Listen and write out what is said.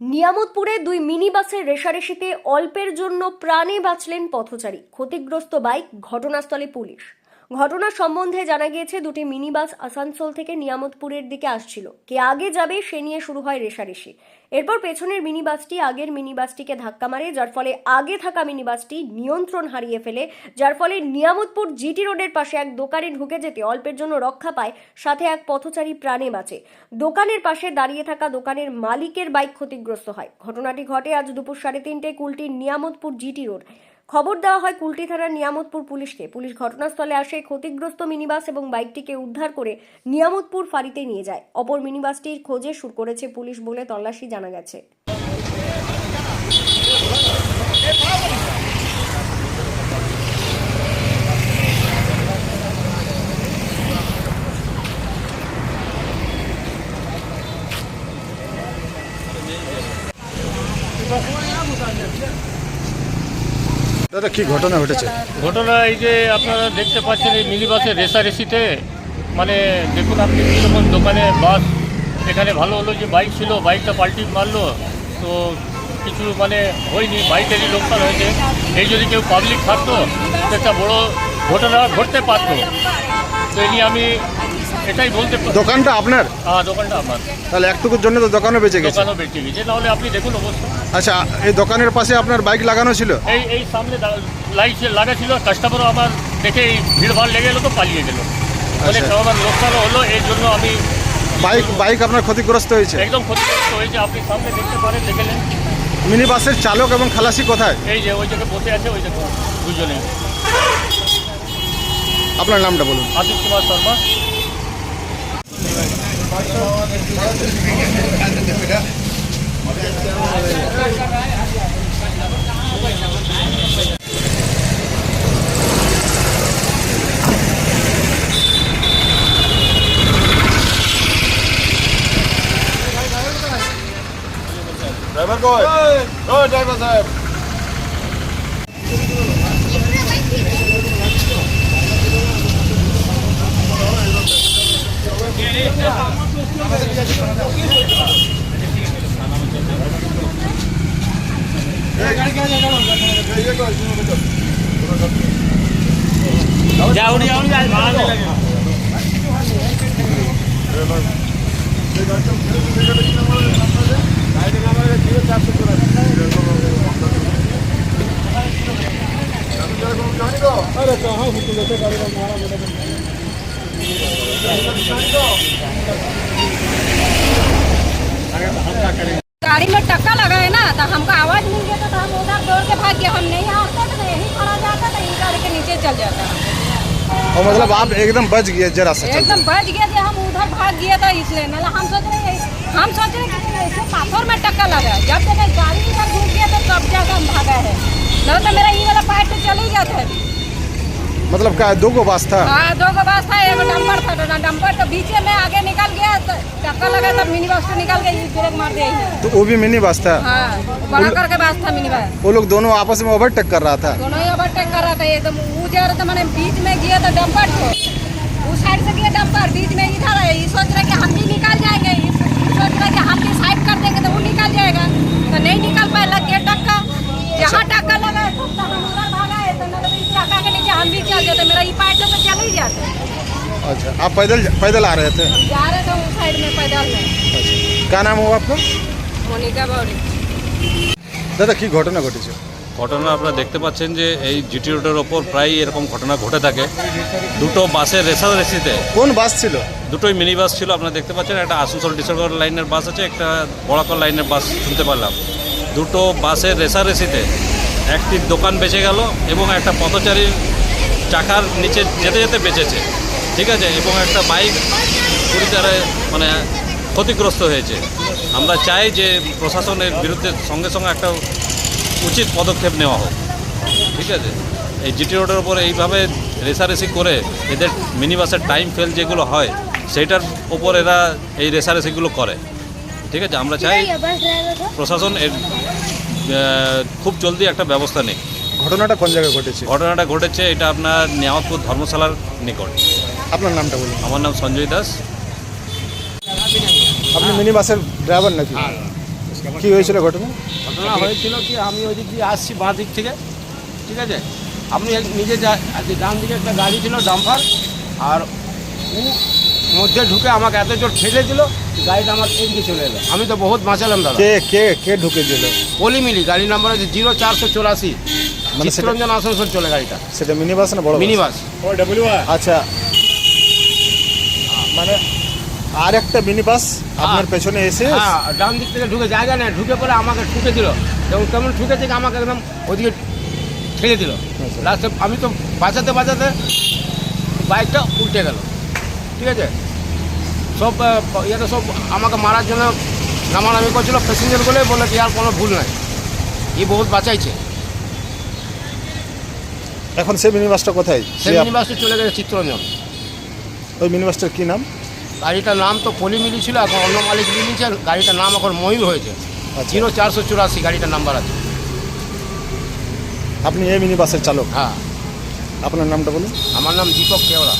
নিয়ামতপুরে দুই মিনি বাসের রেশারেশিতে অল্পের জন্য প্রাণে বাঁচলেন পথচারী। ক্ষতিগ্রস্ত বাইক ঘটনাস্থলে পুলিশ। ঘটনা সম্বন্ধে জানা গিয়েছে, দুটি মিনি বাস আসানসোল থেকে নিয়ামতপুরের দিকে আসছিল। কে আগে যাবে সে নিয়ে শুরু হয় রেশারেশি। এরপর পেছনের মিনি বাসটি আগের মিনি বাসটিকে ধাক্কা মারে, যার ফলে আগে থাকা মিনি বাসটি নিয়ন্ত্রণ হারিয়ে ফেলে, যার ফলে নিয়ামতপুর জিটি রোডের পাশে এক দোকানে ঢুকে যেতে অল্পের জন্য রক্ষা পায়, সাথে এক পথচারী প্রাণে বাঁচে। দোকানের পাশে দাঁড়িয়ে থাকা দোকানের মালিকের বাইক ক্ষতিগ্রস্ত হয়। ঘটনাটি ঘটে আজ দুপুর সাড়ে তিনটে কুলটির নিয়ামতপুর জিটি রোড। খবর দেওয়া হয় কুলটি থানার নিয়ামতপুর পুলিশকে। পুলিশ ঘটনাস্থলে আসে, ক্ষতিগ্রস্ত মিনিবাস এবং বাইকটিকে উদ্ধার করে নিয়ামতপুর ফাঁড়িতে নিয়ে যায়। অপর মিনিবাসটির খোঁজে শুরু করেছে পুলিশ বলে তল্লাশি জানা গেছে। দাদা, কি ঘটনা ঘটেছে? ঘটনা এই যে আপনারা দেখতে পাচ্ছেন এই মিনি বাসের রেসারেসিতে মানে দেখুন আপনি কীরকম দোকানে বাস, এখানে ভালো হলো যে বাইক ছিল, বাইকটা পাল্টি মারলো, তো কিছু মানে হয়নি, বাইকেরই লোকসান হয়েছে। এই যদি কেউ পাবলিক থাকতো একটা বড় ঘটনা ঘটতে পারতো। তো এই নিয়ে আমি এটাই বলতে দোকানটা আপনার? হ্যাঁ দোকানটা আমার। তাহলে একটুকুর জন্য তো দোকানও বেঁচে গেছে। দোকানও বেঁচে গেছে নাহলে আপনি দেখুন অবস্থা। আচ্ছা এই দোকানের পাশে আপনার বাইক লাগানো ছিল? এই এই সামনে লাইট লাগা ছিল কাস্টমারও আমার দেখে এই ভিড়ভাড় লেগে গেলো তো পালিয়ে গেল। অনেক আচ্ছা। আমার লোকসানও হলো এই জন্য আমি বাইক বাইক আপনার ক্ষতিগ্রস্ত হয়েছে? একদম ক্ষতিগ্রস্ত হয়েছে আপনি সামনে দেখতে পারেন দেখলেন মিনি বাসের চালক এবং খালাসি কোথায়? এই যে ওই জায়গায় বসে আছে ওই জায়গায় দুজনে। আপনার নামটা বলুন। আশিস কুমার শর্মা। ડ્રાઈવર કોઈ ડ્રાઈવર સાહેબ गाड़ी में टक्का लगा है ना तो हमको आवाज़ नहीं देता तो हम उधर दौड़ के भाग गया हम नहीं आते तो यहीं खड़ा जाता तो यहीं गाड़ी के नीचे चल जाता। और मतलब आप एकदम बच गए जरा सा एकदम बच गए थे, हम उधर भाग गए था इसलिए। मतलब हम सोच रहे हम सोच रहे कि ऐसे पाथर में टक्कर लगा जब तक गाड़ी इधर घूम गया तो तब जाकर हम भागा है। नहीं तो मेरा ये वाला पार्ट तो चल ही जाता है मतलब क्या दो गो बस था? हाँ दो गो बस था एक डंपर था तो डंपर तो बीच में आगे निकल गया तो टक्का लगा तब मिनी बस तो निकल गई ब्रेक मार दिया। तो वो भी मिनी बस था? हाँ बड़ा करके बस था मिनी बस वो लोग दोनों आपस में ओवरटेक कर रहा था? दोनों ही ओवरटेक कर रहा था एकदम वो जा रहा था मैंने बीच में गया था डंपर को। उस साइड से गया डंपर बीच में इधर है ये सोच रहा कि हम भी निकल जाएँगे सोच रहा कि हम भी साइड कर देंगे तो वो निकल जाएगा। तो नहीं निकल पाए ही जाते अच्छा आप पैदल पैदल आ रहे थे हम जा रहे थे उस साइड में पैदल में अच्छा क्या नाम हुआ आपका मोनिका बाउरी দাদা কি ঘটনা ঘটেছে ঘটনা আপনারা দেখতে পাচ্ছেন যে এই জিটি রোডের ওপর প্রায় এরকম ঘটনা ঘটে থাকে দুটো বাসের রেসারেসিতে কোন বাস ছিল দুটোই মিনি বাস ছিল আপনারা দেখতে পাচ্ছেন একটা আসানসোল ডিসেম্বর লাইনের বাস আছে একটা বড়াকর লাইনের বাস শুনতে পারলাম দুটো বাসের রেসারেসিতে একটি দোকান বেঁচে গেল এবং একটা পথচারীর চাকার নিচে যেতে যেতে বেঁচেছে। ঠিক আছে? এবং একটা বাইক পরিচারে মানে ক্ষতিগ্রস্ত হয়েছে। আমরা চাই যে প্রশাসনের বিরুদ্ধে সঙ্গে সঙ্গে একটা উচিত পদক্ষেপ নেওয়া হোক। ঠিক আছে? এই জিটি রোডের ওপরে এইভাবে রেসারেসি করে এদের মিনি বাসের টাইম ফেল যেগুলো হয় সেইটার ওপর এরা এই রেসারেসিগুলো করে। ঠিক আছে? আমরা চাই প্রশাসন এর খুব জলদি একটা ব্যবস্থা নেই ঘটনাটা কোন জায়গায় ঘটেছে? ঘটনাটা ঘটেছে এটা আপনার নিয়ামতপুর ধর্মশালার নিকট। আপনার নামটা বলুন। আমার নাম সঞ্জয় দাস। আপনি মিনি বাসের ড্রাইভার নাকি? কি হয়েছিল ঘটনা? ঘটনা হয়েছিল কি আমি ওই দিক দিয়ে আসছি বাঁ দিক থেকে ঠিক আছে? আপনি এক- নিজে যা ডান দিকে একটা গাড়ি ছিল ডাম্পার আর ও মধ্যে ঢুকে আমাকে এত জোর ঠেলে দিল গাড়িটা আমার এদিকে চলে এলো। আমি তো বহুত বাঁচালাম দাদা। কে কে কে ঢুকে দিল পলি মিলি গাড়ি নাম্বার হচ্ছে জিরো চারশো চৌরাশি। মানে চিত্তরঞ্জন আসানসোল চলে গাড়িটা। সেটা মিনি বাস না বড় বাস? মিনি বাস আচ্ছা। মানে আর একটা মিনি বাস আপনার পেছনে এসে হ্যাঁ ডান দিক থেকে ঢুকে জায়গা নেই ঢুকে পরে আমাকে ঠুকে দিল। এবং কেমন ঠুকে থেকে আমাকে একদম ওদিকে ঠেলে দিল। আচ্ছা। লাস্টে আমি তো বাঁচাতে বাঁচাতে বাইকটা উল্টে গেল। ঠিক আছে? সব ইয়েতে সব আমাকে মারার জন্য নামানামি করছিল প্যাসেঞ্জারগুলোই বলে কি আর কোনো ভুল নাই। ই বহুত বাঁচাইছে। এখন সেই মিনি বাসটা কোথায়? সেই মিনি আপ- চলে গেছে চিত্তরঞ্জন। ওই মিনি বাসটার কি নাম? গাড়িটার নাম তো পলি মিলি ছিল এখন অন্য মালিক মিলিয়েছে গাড়িটার নাম এখন ময়ূর হয়েছে। আচ্ছা। জিরো চারশো চুরাশি গাড়িটার নাম্বার আছে। আপনি এই মিনি বাসের চালক? হ্যাঁ। আপনার নামটা বলুন। আমার নাম দীপক কেওড়া।